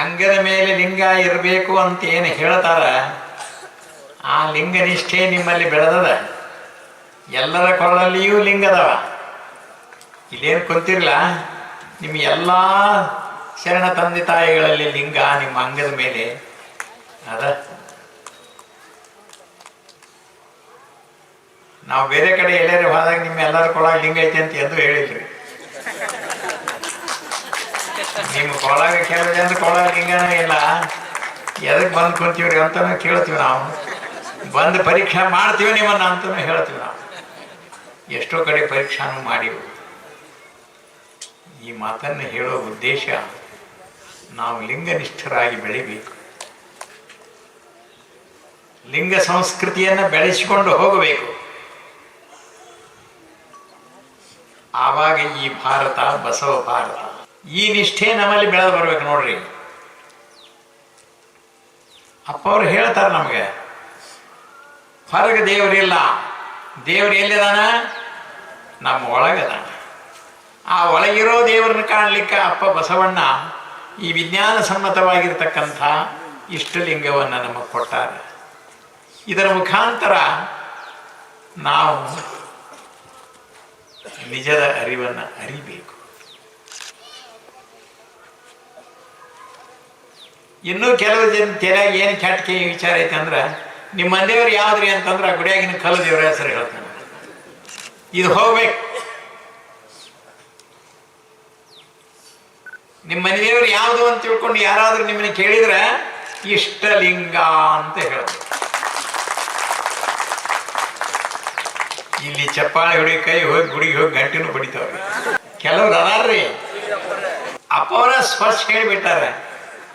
ಅಂಗದ ಮೇಲೆ ಲಿಂಗ ಇರಬೇಕು ಅಂತ ಏನು ಹೇಳ್ತಾರ, ಆ ಲಿಂಗ ನಿಷ್ಠೆ ನಿಮ್ಮಲ್ಲಿ ಬೆಳೆದದ. ಎಲ್ಲರ ಕೊರಳಲ್ಲಿಯೂ ಲಿಂಗದವ ಇಲ್ಲೇನು ಕುಂತಿರಲ್ಲ ನಿಮ್ಮ ಎಲ್ಲ ಶರಣ ತಂದೆ ತಾಯಿಗಳಲ್ಲಿ ಲಿಂಗ ನಿಮ್ಮ ಅಂಗದ ಮೇಲೆ ಅದ. ನಾವು ಬೇರೆ ಕಡೆ ಎಲ್ಲರೂ ಹೋದಾಗ ನಿಮ್ಮ ಎಲ್ಲರ ಲಿಂಗ ಐತೆ ಅಂತ ಎಂದು ಹೇಳಿಲ್ರಿ. ನಿಮ್ಮ ಕೊಳಗ ಕೇಳಿದೆ ಅಂದ್ರೆ ಕೊಳಗ ಹಿಂಗಾನೇ ಇಲ್ಲ. ಎದಕ್ಕೆ ಬಂದು ಕುಂತೀವ್ರಿ ಅಂತಾನು ಕೇಳ್ತೀವಿ ನಾವು. ಬಂದು ಪರೀಕ್ಷೆ ಮಾಡ್ತೀವಿ ನಿಮ್ಮನ್ನ ಅಂತಾನು ಹೇಳ್ತೀವಿ ನಾವು. ಎಷ್ಟೋ ಕಡೆ ಪರೀಕ್ಷಾನು ಮಾಡಿವು ಈ ಮಾತನ್ನು ಹೇಳೋ ಉದ್ದೇಶ ನಾವು ಲಿಂಗನಿಷ್ಠರಾಗಿ ಬೆಳಿಬೇಕು. ಲಿಂಗ ಸಂಸ್ಕೃತಿಯನ್ನು ಬೆಳೆಸಿಕೊಂಡು ಹೋಗಬೇಕು. ಆವಾಗ ಈ ಭಾರತ ಬಸವ ಭಾರತ. ಈ ನಿಷ್ಠೆ ನಮ್ಮಲ್ಲಿ ಬೆಳೆದು ಬರ್ಬೇಕು ನೋಡ್ರಿ. ಅಪ್ಪ ಅವ್ರು ಹೇಳ್ತಾರೆ ನಮಗೆ, ಹೊರಗೆ ದೇವರಿಲ್ಲ ದೇವರು ಎಲ್ಲಿದಾನ? ನಮ್ಮ ಒಳಗದಾನ. ಆ ಒಳಗಿರೋ ದೇವರನ್ನ ಕಾಣಲಿಕ್ಕೆ ಅಪ್ಪ ಬಸವಣ್ಣ ಈ ವಿಜ್ಞಾನ ಸಮ್ಮತವಾಗಿರ್ತಕ್ಕಂಥ ಇಷ್ಟಲಿಂಗವನ್ನು ನಮಗೆ ಕೊಟ್ಟಾರೆ. ಇದರ ಮುಖಾಂತರ ನಾವು ನಿಜದ ಅರಿವನ್ನು ಅರಿಬೇಕು. ಇನ್ನೂ ಕೆಲವು ಜನ ತೆರೆ ಏನು ಕೆಟ್ಟ ವಿಚಾರ ಐತೆ ಅಂದ್ರೆ, ನಿಮ್ಮ ಮಂದಿಯವ್ರು ಯಾವ್ದ್ರಿ ಅಂತಂದ್ರೆ ಗುಡಿಯಾಗಿನ ಕಲ್ಲು ದೇವರ ಹೆಸರು ಹೇಳ್ತಾನೆ. ಇದು ಹೋಗ್ಬೇಕು. ನಿಮ್ಮ ಮನೆಯವ್ರು ಯಾವುದು ಅಂತ ತಿಳ್ಕೊಂಡು ಯಾರಾದರೂ ನಿಮ್ಮನ್ನ ಕೇಳಿದ್ರೆ ಇಷ್ಟಲಿಂಗ ಅಂತ ಹೇಳ್ತಾರೆ. ಇಲ್ಲಿ ಚಪ್ಪಾಳೆ ಹೊಡಿ ಕೈ ಹೋಗಿ ಗುಡಿಗೆ ಹೋಗಿ ಗಂಟಿನೂ ಬಡಿತಾವ್ರಿ. ಕೆಲವ್ರು ಅದಾರ್ರಿ. ಅಪ್ಪವರ ಸ್ಪಷ್ಟ ಹೇಳಿಬಿಟ್ಟಾರೆ.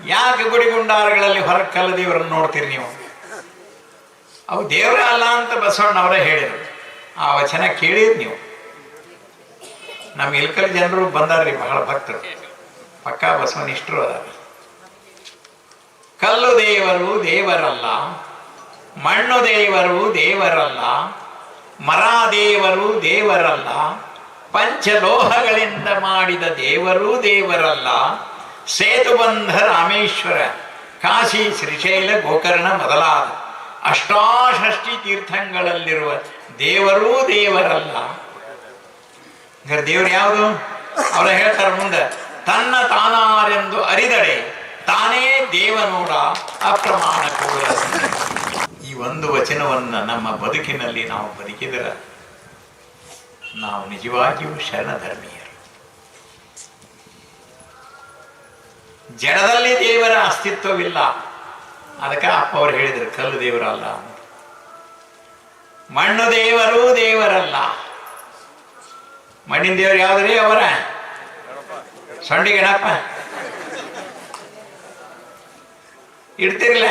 ಯಾಕೆ ಗುಡಿಗುಂಡಾರಗಳಲ್ಲಿ ಗುಂಡಾರಗಳಲ್ಲಿ ಹೊರಗೆ ದೇವರನ್ನು ನೋಡ್ತೀರಿ ನೀವು? ಅವು ದೇವರ ಅಲ್ಲ ಅಂತ ಬಸವಣ್ಣವರೇ ಹೇಳಿದರು. ಆ ವಚನ ಕೇಳಿರಿ ನೀವು. ನಮ್ಮ ಇಲ್ಕಲ್ ಜನರು ಬಂದಾರ್ರಿ, ಬಹಳ ಭಕ್ತರು. ಪಕ್ಕಾ ಬಸವನಿಷ್ಠರು ಅದಾರ ಕಲ್ಲು ದೇವರು ದೇವರಲ್ಲ, ಮಣ್ಣು ದೇವರು ದೇವರಲ್ಲ, ಮರ ದೇವರು ದೇವರಲ್ಲ, ಪಂಚಲೋಹಗಳಿಂದ ಮಾಡಿದ ದೇವರು ದೇವರಲ್ಲ ಸೇತುಬಂಧ ರಾಮೇಶ್ವರ, ಕಾಶಿ ಶ್ರೀಶೈಲ ಗೋಕರ್ಣ ಮೊದಲಾದ ಅಷ್ಟಾಷಷ್ಟಿ ತೀರ್ಥಂಗಳಲ್ಲಿರುವ ದೇವರೂ ದೇವರಲ್ಲ. ದೇವರು ಯಾವುದು? ಅವರ ಹೇಳ್ತಾರೆ ಮುಂದೆ, ತನ್ನ ತಾನಾರೆಂದು ಅರಿದರೆ ತಾನೇ ದೇವನೋಡ ಅಪ್ರಮಾಣ ಈ ಒಂದು ವಚನವನ್ನು ನಮ್ಮ ಬದುಕಿನಲ್ಲಿ ನಾವು ಬದುಕಿದರೆ ನಾವು ನಿಜವಾಗಿಯೂ ಶರಣಧರ್ಮೀಯರು ಜಡದಲ್ಲಿ ದೇವರ ಅಸ್ತಿತ್ವವಿಲ್ಲ. ಅದಕ್ಕೆ ಅಪ್ಪ ಅವರು ಹೇಳಿದರು, ಕಲ್ಲು ದೇವರಲ್ಲ ಮಣ್ಣು ದೇವರು ದೇವರಲ್ಲ. ಮಣ್ಣಿನ ದೇವರು ಯಾವ್ದ್ರಿ ಅವರ? ಸೊಂಡಿ ಗಣಪ ಇಡ್ತಿರ್ಲ?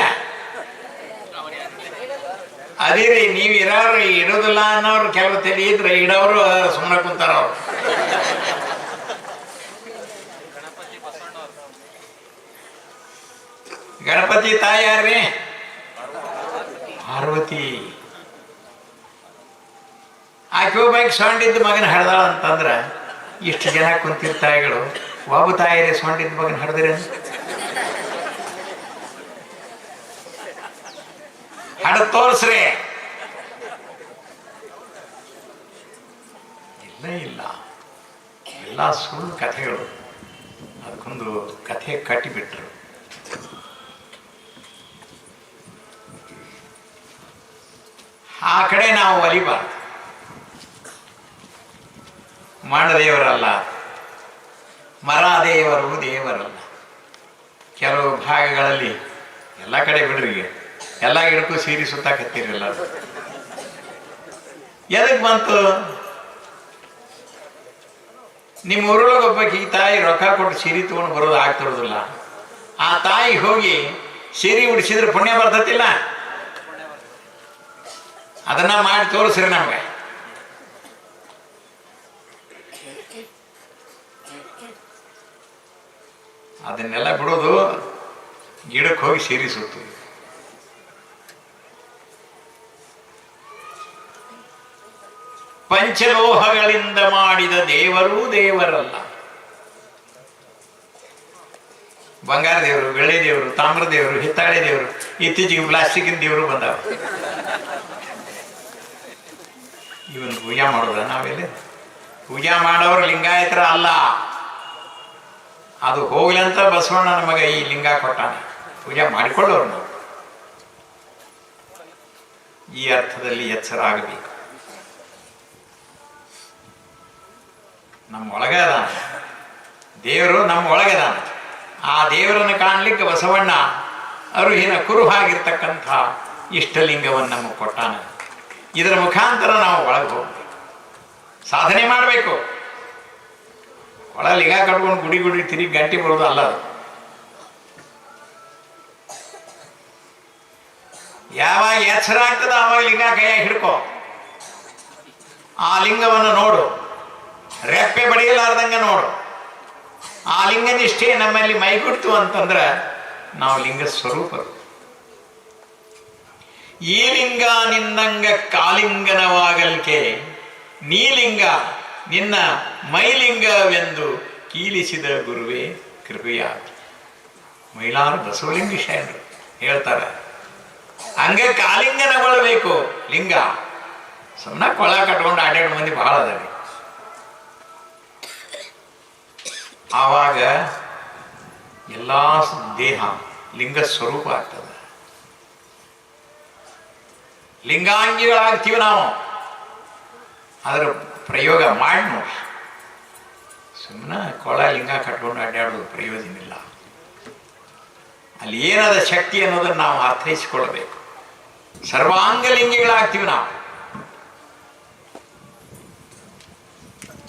ರೀ ನೀವು ಇರೋರು ಇಡೋದಿಲ್ಲ ಅನ್ನೋರು ಕೆಲವು ತಲೆ ಇದ್ರೆ ಇಡೋರು ಸುಮ್ಮನೆ ಕುಂತಾರ ಅವ್ರು ಗಣಪತಿ ತಾಯಾರ್ರಿ ಯಾರ್ರಿ ಪಾರ್ವತಿ. ಆಕೆ ಒಬ್ಬಾಕಿ ಸೊಂಡಿದ್ದ ಮಗನ ಹಡ್ದಾಳ ಅಂತಂದ್ರ ಇಷ್ಟು ಜನ ಕುಂತಿರ್ ತಾಯಿಗಳು, ಬಾಬು ತಾಯಿರೇ ಸೊಂಡಿದ್ದ ಮಗನ ಹಡ್ದಿರ ಹಡ ತೋರ್ಸ್ರಿ. ಇಲ್ಲ ಇಲ್ಲ. ಎಲ್ಲ ಸುಳ್ಳು ಕಥೆಗಳು. ಅದಕ್ಕೊಂದು ಕಥೆ ಕಟ್ಟಿಬಿಟ್ರು. ಆ ಕಡೆ ನಾವು ಒಲಿಬಾರ್ದು ಮಾಡದೇವರಲ್ಲ. ಮರ ದೇವರು ದೇವರಲ್ಲ. ಕೆಲವು ಭಾಗಗಳಲ್ಲಿ ಎಲ್ಲ ಕಡೆ ಬಿಡ್ರಿ. ಎಲ್ಲ ಗಿಡಕ್ಕೂ ಸೀರೆ ಸುತ್ತಾಕತ್ತಿರಲ್ಲ ಎದಕ್ ಬಂತು? ನಿಮ್ಮ ಊರೊಳಗೆ ಒಬ್ಬಾಕಿ ಈ ತಾಯಿ ರೊಕ್ಕ ಕೊಟ್ಟು ಸೀರೆ ತೊಗೊಂಡು ಬರೋದು ಆಗ್ತಿರೋದಿಲ್ಲ. ಆ ತಾಯಿ ಹೋಗಿ ಸೀರೆ ಉಡಿಸಿದ್ರೆ ಪುಣ್ಯ ಬರ್ತತಿಲ್ಲ? ಅದನ್ನ ಮಾಡಿ ತೋರಿಸ್ರಿ ನಮಗೆ. ಅದನ್ನೆಲ್ಲ ಬಿಡೋದು ಗಿಡಕ್ಕೆ ಹೋಗಿ ಸೇರಿ ಪಂಚಲೋಹಗಳಿಂದ ಮಾಡಿದ ದೇವರು ದೇವರಲ್ಲ. ಬಂಗಾರ ದೇವರು ಬೆಳ್ಳಿ ದೇವರು ತಾಮ್ರ ದೇವರು ಹಿತ್ತಾಳೆ ದೇವರು ಇತ್ತೀಚೆಗೆ ಪ್ಲಾಸ್ಟಿಕ್ ದೇವರು ಬಂದಾವ. ಇವನು ಪೂಜಾ ಮಾಡೋದ ನಾವೆಲ್ಲ? ಪೂಜಾ ಮಾಡೋರು ಲಿಂಗಾಯತರ ಅಲ್ಲ. ಅದು ಹೋಗ್ಲಿ ಅಂತ ಬಸವಣ್ಣ ನಮಗೆ ಈ ಲಿಂಗ ಕೊಟ್ಟಾನೆ. ಪೂಜೆ ಮಾಡಿಕೊಳ್ಳೋರು ನಾವು. ಈ ಅರ್ಥದಲ್ಲಿ ಎಚ್ಚರ ಆಗಬೇಕು. ನಮ್ಮ ಒಳಗೆ ಅದಾನ. ದೇವರು ನಮ್ಮ ಒಳಗೆ ಅದಾನ. ಆ ದೇವರನ್ನು ಕಾಣಲಿಕ್ಕೆ ಬಸವಣ್ಣ ಅರುಹಿನ ಕುರುಹಾಗಿರ್ತಕ್ಕಂಥ ಇಷ್ಟಲಿಂಗವನ್ನು ನಮಗೆ ಕೊಟ್ಟಾನ. ಇದರ ಮುಖಾಂತರ ನಾವು ಒಳಗೆ ಹೋಗ್ಬೇಕು. ಸಾಧನೆ ಮಾಡಬೇಕು. ಒಳ ಲಿಂಗ ಕಟ್ಕೊಂಡು ಗುಡಿ ಗುಡಿ ತಿರುಗಿ ಗಂಟೆ ಬರೋದು ಅಲ್ಲ ಯಾವಾಗ ಎಚ್ಚರ ಆಗ್ತದ ಆವಾಗ ಲಿಂಗ ಕೈಯಾಗ ಹಿಡ್ಕೋ. ಆ ಲಿಂಗವನ್ನು ನೋಡು. ರೆಪ್ಪೆ ಬಡಿಯಲಾರ್ದಂಗೆ ನೋಡು. ಆ ಲಿಂಗ ನಿಷ್ಠೆ ನಮ್ಮಲ್ಲಿ ಮೈಗುಡ್ತು ಅಂತಂದ್ರೆ ನಾವು ಲಿಂಗ ಸ್ವರೂಪರು. ಈ ಲಿಂಗ ನಿನ್ನಂಗ ಕಾಲಿಂಗನವಾಗಲ್ಕೆ ನೀಲಿಂಗ ನಿನ್ನ ಮೈಲಿಂಗವೆಂದು ಕೀಲಿಸಿದ ಗುರುವೇ ಕೃಪೆಯ ಮೈಲಾರ ಬಸವಲಿಂಗ ಶಯನರು ಹೇಳ್ತಾರೆ. ಹಂಗೆ ಕಾಲಿಂಗನಗೊಳ್ಳಬೇಕು ಲಿಂಗ. ಸಣ್ಣ ಕೊಳ ಕಟ್ಕೊಂಡು ಆಟಾಡೋ ಮಂದಿ ಬಹಳ ಅದಾರೆ. ಆವಾಗ ಎಲ್ಲ ದೇಹ ಲಿಂಗ ಸ್ವರೂಪ ಆಗ್ತದೆ. ಲಿಂಗಾಂಗಿಗಳಾಗ್ತೀವಿ ನಾವು. ಅದರ ಪ್ರಯೋಗ ಮಾಡಿ ನೋಡಿ. ಸುಮ್ಮನೆ ಕೊಳ ಲಿಂಗ ಕಟ್ಕೊಂಡು ಅಡ್ಡಾಡೋದು ಪ್ರಯೋಜನವಿಲ್ಲ. ಅಲ್ಲಿ ಏನಾದ ಶಕ್ತಿ ಅನ್ನೋದನ್ನು ನಾವು ಅರ್ಥೈಸಿಕೊಳ್ಳಬೇಕು. ಸರ್ವಾಂಗ ಲಿಂಗಿಗಳಾಗ್ತೀವಿ ನಾವು.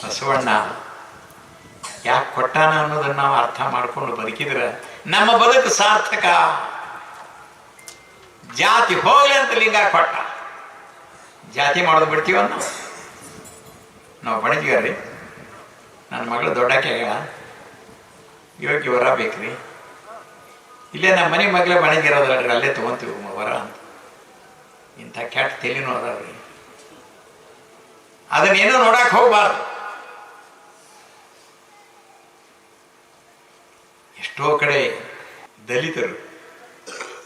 ಬಸವಣ್ಣ, ಯಾಕೆ ಕೊಟ್ಟಾನ ಅನ್ನೋದನ್ನು ನಾವು ಅರ್ಥ ಮಾಡ್ಕೊಂಡು ಬದುಕಿದ್ರೆ ನಮ್ಮ ಬದುಕು ಸಾರ್ಥಕ. ಜಾತಿ ಹೋಗಲಿ ಅಂತ ಲಿಂಗ ಕೊಟ್ಟ. ಜಾತಿ ಮಾಡೋದು ಬಿಡ್ತೀವ ನಾವು ನಾವು ನನ್ನ ಮಗಳು ದೊಡ್ಡಕ್ಕೆ ಇವಾಗ ವರ ಬೇಕ್ರಿ. ಇಲ್ಲೇ ನಮ್ಮ ಮನೆ ಮಗಳೇ ಬಣಗಿರೋದ್ರಿ ಅಲ್ಲೇ ತೊಗೊಂತೀವಿ ವರ ಅಂತ. ಇಂಥ ಕೆಟ್ಟ ತೆಲಿನೂ ಅದಾವ್ರಿ. ಅದನ್ನೇನೋ ನೋಡಕ್ ಹೋಗ್ಬಾರ್ದು. ಎಷ್ಟೋ ಕಡೆ ದಲಿತರು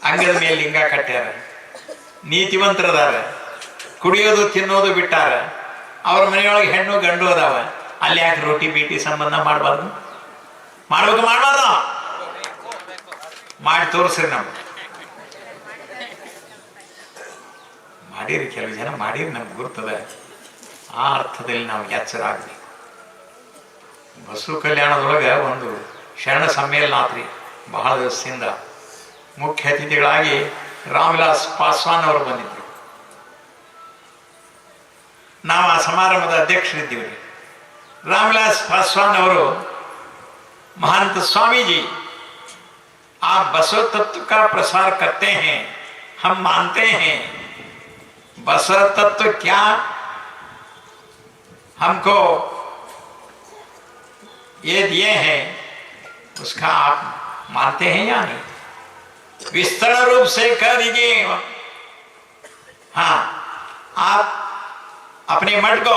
ಅಂಗದ ಮೇಲೆ ಲಿಂಗ ಕಟ್ಟ್ಯಾರ, ನೀತಿವಂತರದಾರ. ಕುಡಿಯೋದು ತಿನ್ನೋದು ಬಿಟ್ಟಾರ ಅವ್ರ ಮನೆಯೊಳಗೆ ಹೆಣ್ಣು ಗಂಡು ಅದಾವ. ಅಲ್ಲಿ ಯಾಕೆ ರೋಟಿ ಬೀಟಿ ಸಂಬಂಧ ಮಾಡಬಾರ್ದು? ಮಾಡ್ಬೇಕು, ಮಾಡಬಾರ್ದು. ಮಾಡಿ ತೋರಿಸ್ರಿ ನಾವು ಮಾಡಿರಿ, ಕೆಲವು ಜನ ಮಾಡಿರಿ, ನಮ್ಗೆ ಗುರ್ತದ. ಆ ಅರ್ಥದಲ್ಲಿ ನಾವು ಎಚ್ಚರ ಆಗ್ಬೇಕು ಬಸವ ಕಲ್ಯಾಣದೊಳಗೆ ಒಂದು ಶರಣ ಸಮ್ಮೇಳನ ಆತ್ರಿ ಬಹಳ ದಿವಸದಿಂದ ಮುಖ್ಯ ಅತಿಥಿಗಳಾಗಿ ರಾಮವಿಲಾಸ್ ಪಾಸ್ವಾನ್ ಅವರು ಬಂದಿದ್ರು ನಾವು ಆ ಸಮಾರಂಭದ ಅಧ್ಯಕ್ಷರಿದ್ದೀವಿ ರಾಮವಿಲಾಸ್ ಪಾಸ್ವಾನ್ ಅವರು महंत स्वामी जी आप बसव तत्व का प्रसार करते हैं हम मानते हैं बसव तत्व क्या हमको ये दिए हैं उसका आप मानते हैं या नहीं विस्तृत रूप से कह दीजिए हाँ आप अपने मठ को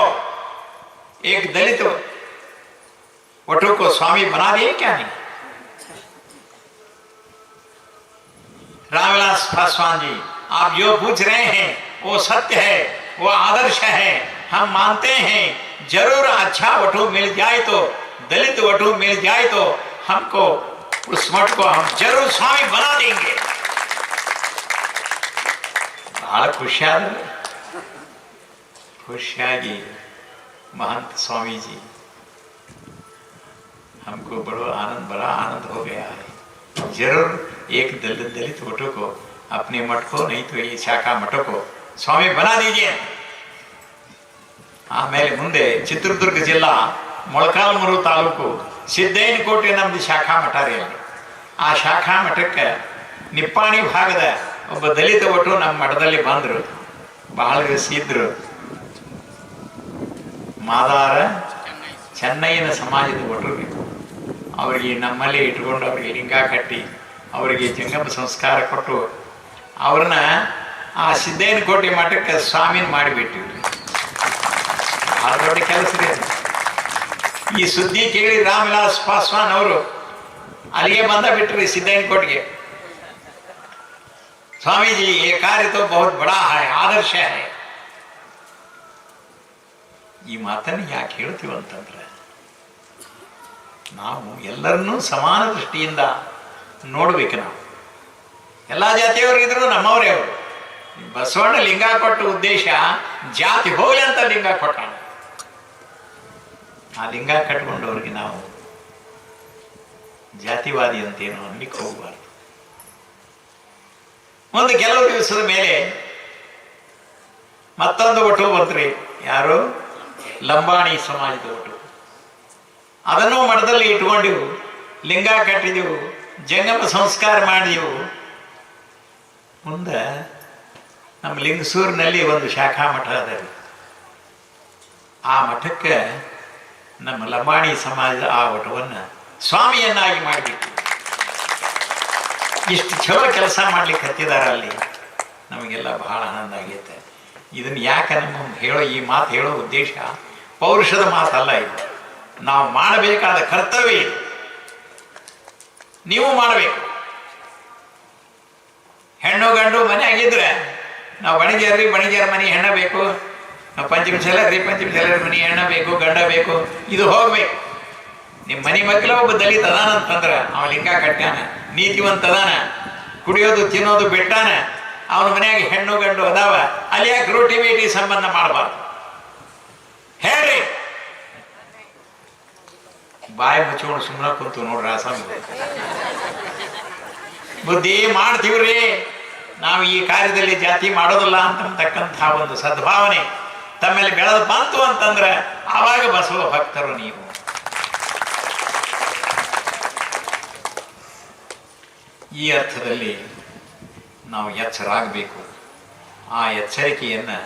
एक दलित वटु को स्वामी बना दिए क्या नहीं? रामविलास पासवान जी आप जो पूछ रहे हैं वो सत्य है वो आदर्श है हम मानते हैं ज़रूर अच्छा वटु मिल जाए तो दलित वटु मिल जाए तो हमको उस मठ को हम ज़रूर स्वामी बना देंगे। बड़ा खुशियाँ ಖುಷಿಯಾಗಿ महंत स्वामी जी हमको बड़ो आनंद बड़ा आनंद हो गया है जरूर एक दलित दलित वटो को अपने मठ को नहीं तो ये शाखा मठो को ಸ್ವಾಮಿ ಬನಾ ದೀಜಿಯೆ ಆಮೇಲೆ ಮುಂದೆ ಚಿತ್ರದುರ್ಗ ಜಿಲ್ಲಾ ಮೊಳಕಾಲ್ಮೂರು ತಾಲೂಕು ಸಿದ್ದೇನಕೋಟೆ ನಮ್ದು ಶಾಖಾ ಮಠ ರೀ ಅಲ್ಲಿ ಆ ಶಾಖಾ ಮಠಕ್ಕೆ ನಿಪ್ಪಾಣಿ ಭಾಗದ ಒಬ್ಬ ದಲಿತ ಒಟ್ಟು ನಮ್ಮ ಮಠದಲ್ಲಿ ಬಂದರು ಬಹಳ ದಿವಸ ಇದ್ರು ಮಾದಾರ ಚೆನ್ನೈನ ಸಮಾಜದ ಒಟ್ಟರು ಅವರಿಗೆ ನಮ್ಮಲ್ಲಿ ಇಟ್ಕೊಂಡು ಅವರಿಗೆ ಲಿಂಗ ಕಟ್ಟಿ ಅವರಿಗೆ ಜಂಗಮ ಸಂಸ್ಕಾರ ಕೊಟ್ಟು ಅವ್ರನ್ನ ಆ ಸಿದ್ದೇನಕೋಟೆ ಮಠಕ್ಕೆ ಸ್ವಾಮಿನ ಮಾಡಿಬಿಟ್ಟಿವ್ರಿ ಬಹಳ ದೊಡ್ಡ ಕೆಲಸ ರೀ ಈ ಸುದ್ದಿ ಕೇಳಿ ರಾಮವಿಲಾಸ್ ಪಾಸ್ವಾನ್ ಅವರು ಅಲ್ಲಿಗೆ ಬಂದ ಬಿಟ್ರಿ ಸಿದ್ದೇನಕೋಟೆಗೆ ಸ್ವಾಮೀಜಿ, ಈ ಕಾರ್ಯ ಬಹುತ್ ಬಡಾ ಆದರ್ಶ ಹೈ ಈ ಮಾತನ್ನು ಯಾಕೆ ಹೇಳ್ತೀವಿ ಅಂತಂದ್ರೆ, ನಾವು ಎಲ್ಲರನ್ನೂ ಸಮಾನ ದೃಷ್ಟಿಯಿಂದ ನೋಡಬೇಕು ನಾವು. ಎಲ್ಲ ಜಾತಿಯವರಿದ್ರು ನಮ್ಮವರೇ ಅವರು. ಬಸವಣ್ಣ ಲಿಂಗ ಕೊಟ್ಟ ಉದ್ದೇಶ, ಜಾತಿ ಹೋಗಲಿ ಅಂತ ಲಿಂಗ ಕೊಟ್ಟ ಆ ಲಿಂಗ ಕಟ್ಕೊಂಡವ್ರಿಗೆ ನಾವು ಜಾತಿವಾದಿ ಅಂತೇನು ಅನ್ಲಿಕ್ಕೆ ಹೋಗಬಾರ್ದು. ಒಂದು ಕೆಲವು ದಿವಸದ ಮೇಲೆ ಮತ್ತೊಂದು ಒಟ್ಟು ಬಂತ್ರಿ ಯಾರು? ಲಂಬಾಣಿ ಸಮಾಜದ ಒಟ್ಟು ಅದನ್ನು ಮಠದಲ್ಲಿ ಇಟ್ಕೊಂಡಿವು ಲಿಂಗ ಕಟ್ಟಿದೆವು, ಜಂಗಮ ಸಂಸ್ಕಾರ ಮಾಡಿದೆವು. ಮುಂದೆ ನಮ್ಮ ಲಿಂಗಸೂರಿನಲ್ಲಿ ಒಂದು ಶಾಖಾ ಮಠ ಅದ. ಆ ಮಠಕ್ಕೆ ನಮ್ಮ ಲಂಬಾಣಿ ಸಮಾಜದ ಆ ಮಠವನ್ನು ಸ್ವಾಮಿಯನ್ನಾಗಿ ಮಾಡಿಬಿಟ್ಟು ಇಷ್ಟು ಚಲೋ ಕೆಲಸ ಮಾಡ್ಲಿಕ್ಕೆ ಹತ್ತಿದಾರ ಅಲ್ಲಿ. ನಮಗೆಲ್ಲ ಬಹಳ ಆನಂದ ಆಗೈತೆ. ಇದನ್ನು ಯಾಕೆ ನಮ್ಮ ಹೇಳೋ ಈ ಮಾತು ಹೇಳೋ ಉದ್ದೇಶ? ಪೌರುಷದ ಮಾತಲ್ಲ ಇದು. ನಾವು ಮಾಡಬೇಕಾದ ಕರ್ತವ್ಯ ಇದು. ನೀವು ಮಾಡಬೇಕು. ಹೆಣ್ಣು ಗಂಡು ಮನೆ ಆಗಿದ್ರೆ ನಾವು ಬಣಿಗೆಯರ್ರಿ ಬಣಿಗೆಯರ ಮನೆ ಹೆಣ್ಣ ಬೇಕು. ನಾವು ಪಂಚಮಿ ಸಲರಿ ಪಂಚಮಿ ಸಲರಿ ಮನೆ ಹೆಣ್ಣ ಬೇಕು, ಗಂಡ ಬೇಕು. ಇದು ಹೋಗ್ಬೇಕು. ನಿಮ್ಮ ಮನೆ ಮಕ್ಕಳ ಒಬ್ಬ ದಲಿತ ಅದಾನ ಅಂತಂದ್ರೆ ಅವ ಲಿಂಗ ಕಟ್ಟಾನ ನೀತಿವಂತದಾನ ಕುಡಿಯೋದು, ತಿನ್ನೋದು, ಬಿಟ್ಟಾನ. ಅವನ ಮನ್ಯಾಗ ಹೆಣ್ಣು ಗಂಡು ಅದಾವ. ಅಲ್ಲಿ ಯಾಕೆ ರೋಟಿ ಸಂಬಂಧ ಮಾಡಬಾರ್ದು? ಹೇಳ್ರಿ ಬಾಯಿ ಮುಚ್ಕೊಂಡು ಸುಮ್ಮನೆ ಕುಂತು ನೋಡ್ರಿ ಆಸಾಮ ಬುದ್ಧಿ ಮಾಡ್ತೀವ್ರಿ. ನಾವು ಈ ಕಾರ್ಯದಲ್ಲಿ ಜಾತಿ ಮಾಡೋದಿಲ್ಲ ಅಂತಕ್ಕಂಥ ಒಂದು ಸದ್ಭಾವನೆ ತಮ್ಮೇಲೆ ಬೆಳೆದ ಬಂತು ಅಂತಂದ್ರೆ ಆವಾಗ ಬಸವ ಭಕ್ತರು ನೀವು. ಈ ಅರ್ಥದಲ್ಲಿ ನಾವು ಎಚ್ಚರಾಗಬೇಕು. ಆ ಎಚ್ಚರಿಕೆಯನ್ನು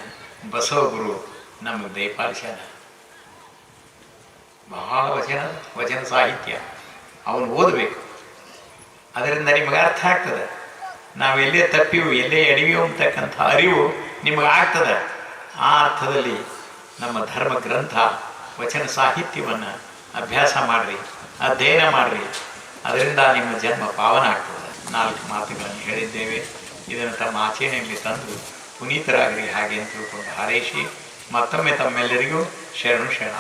ಬಸವ ಗುರು ನಮಗೆ ದಯಪಾಲಿಸ್ಯಾನ ಬಹಳ ವಚನ ವಚನ ಸಾಹಿತ್ಯ. ಅವನು ಓದಬೇಕು. ಅದರಿಂದ ನಿಮಗೆ ಅರ್ಥ ಆಗ್ತದೆ. ನಾವು ಎಲ್ಲೇ ತಪ್ಪಿವು, ಎಲ್ಲೇ ಎಡವಿವು ಅಂತಕ್ಕಂಥ ಅರಿವು ನಿಮಗೆ ಆಗ್ತದೆ. ಆ ಅರ್ಥದಲ್ಲಿ ನಮ್ಮ ಧರ್ಮ ಗ್ರಂಥ ವಚನ ಸಾಹಿತ್ಯವನ್ನು ಅಭ್ಯಾಸ ಮಾಡಿರಿ, ಅಧ್ಯಯನ ಮಾಡಿರಿ. ಅದರಿಂದ ನಿಮ್ಮ ಜನ್ಮ ಪಾವನ ಆಗ್ತದೆ. ನಾಲ್ಕು ಮಾತುಗಳನ್ನು ಹೇಳಿದ್ದೇವೆ. ಇದನ್ನು ತಮ್ಮ ಆಚರಣೆಯಲ್ಲಿ ತಂದು ಪುನೀತರಾಗಲಿ ಹಾಗೆ ಅಂತ ತಿಳ್ಕೊಂಡು ಹಾರೈಸಿ. ಮತ್ತೊಮ್ಮೆ ತಮ್ಮೆಲ್ಲರಿಗೂ ಶರಣು ಶರಣ.